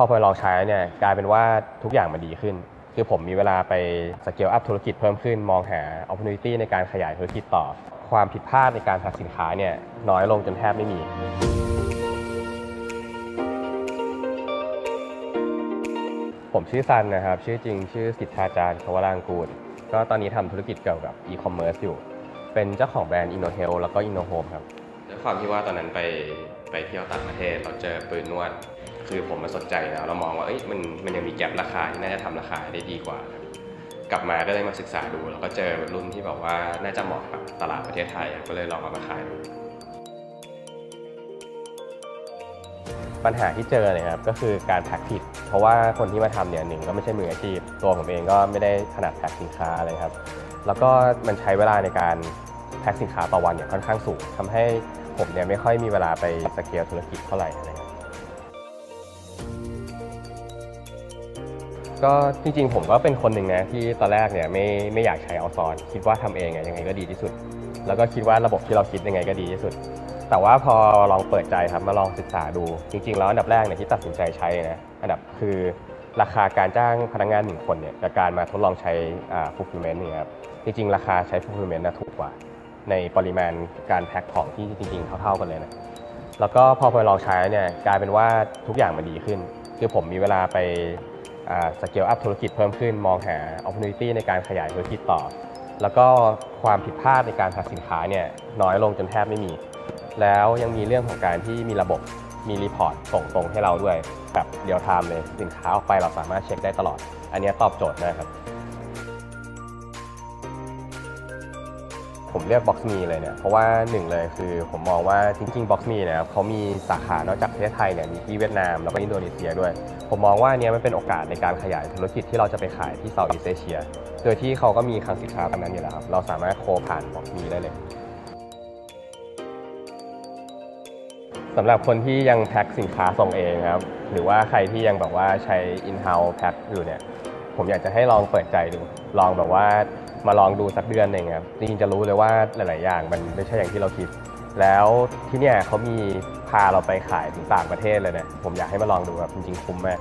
พอไปลองใช้เนี่ยกลายเป็นว่าทุกอย่างมันดีขึ้น คือผมมีเวลาไปสเกลอัพธุรกิจเพิ่มขึ้น มองหา opportunity ในการขยายธุรกิจต่อ ความผิดพลาดในการผลิตสินค้าเนี่ยน้อยลงจนแทบไม่มีผมชื่อซันนะครับ ชื่อจริงชื่อสิทธาจารย์ชวรางกูล ก็ตอนนี้ทำธุรกิจเกี่ยวกับอีคอมเมิร์ซอยู่ เป็นเจ้าของแบรนด์ InnoHealth แล้วก็ InnoHome ครับด้วยความที่ว่าตอนนั้นไปไปเที่ยวต่างประเทศ เราเจอปืนนวด คือผมมาสนใจแล้วเรามองว่าเอ้ยมันมันยังมีแก็บราคาที่น่าจะทำราคาได้ดีกว่าครับกลับมาก็เลยมาศึกษาดูแล้วก็เจอรุ่นที่บอกว่าน่าจะเหมาะกับตลาดประเทศไทยก็เลยลองเอามาขายดูปัญหาที่เจอเนี่ยครับก็คือการแพ็คผิด เพราะว่าคนที่มาทำเนี่ยหนึ่งก็ไม่ใช่มืออาชีพ ตัวผมเองก็ไม่ได้ถนัดแพ็คสินค้าอะไรครับ แล้วก็มันใช้เวลาในการแพ็คสินค้าต่อวันเนี่ยค่อนข้างสูงทำให้ผมเนี่ยไม่ค่อยมีเวลาไปสเกลธุรกิจเท่าไหร่นะครับ ก็จริงๆ ผมก็เป็นคนหนึ่งนะที่ตอนแรกเนี่ยไม่ไม่อยากใช้เอาซอนคิดว่าทำเองอะยังไงก็ดีที่สุด แล้วก็คิดว่าระบบที่เราคิดยังไงก็ดีที่สุด แต่ว่าพอลองเปิดใจครับมาลองศึกษาดู จริง ๆ แล้วอันดับแรกเนี่ยที่ตัดสินใจใช้นะอันดับคือราคาการจ้างพนักงานหนึ่งคนเนี่ยกับการมาทดลองใช้อ่า fulfillment เนี่ยครับจริงๆ ราคาใช้ fulfillment นะถูกกว่า ในปริมาณการแพ็คของที่จริง ๆ เท่าๆกันเลยนะแล้วก็พอไปลองใช้เนี่ยกลายเป็นว่าทุกอย่างมันดีขึ้น คือผมมีเวลาไป สเกลอัพธุรกิจเพิ่มขึ้น มองหา opportunity ในการขยายธุรกิจต่อ แล้วก็ความผิดพลาดในการผลิตสินค้าเนี่ยน้อยลงจนแทบไม่มี แล้วยังมีเรื่องของการที่มีระบบมีรีพอร์ตส่งตรงให้เราด้วยแบบเดียวไทม์เลยสินค้าออกไปเราสามารถเช็คได้ตลอด อันนี้ตอบโจทย์นะครับ ผมเลือก Box Me เลยเนี่ยเพราะว่าหนึ่งเลยคือผมมองว่าจริงๆ Box Me เนะครับเขามีสาขานอกจากประเทศไทยเนี่ยมีที่เวียดนามแล้วก็อินโดนีเซียด้วย ผมมองว่าอันเนี้ยมันเป็นโอกาสในการขยายธุรกิจที่เราจะไปขายที่เซาท์อีสเอเชียโดยที่เขาก็มีคลังสินค้าตรงนั้นอยู่แล้วครับเราสามารถโคผ่าน Box Me ได้เลยสำหรับคนที่ยังแพ็คสินค้าส่งเองครับหรือว่าใครที่ยังแบบว่าใช้ in-house แพ็คอยู่เนี่ย ผมอยากจะให้ลองเปิดใจดู ลองแบบว่ามาลองดูสักเดือนหนึ่งครับจริงๆจะรู้เลยว่าหลาย ๆ อย่างมันไม่ใช่อย่างที่เราคิด แล้วที่เนี่ยเขามีพาเราไปขายถึงต่างประเทศเลยเนี่ยผมอยากให้มาลองดูครับจริงๆคุ้มมาก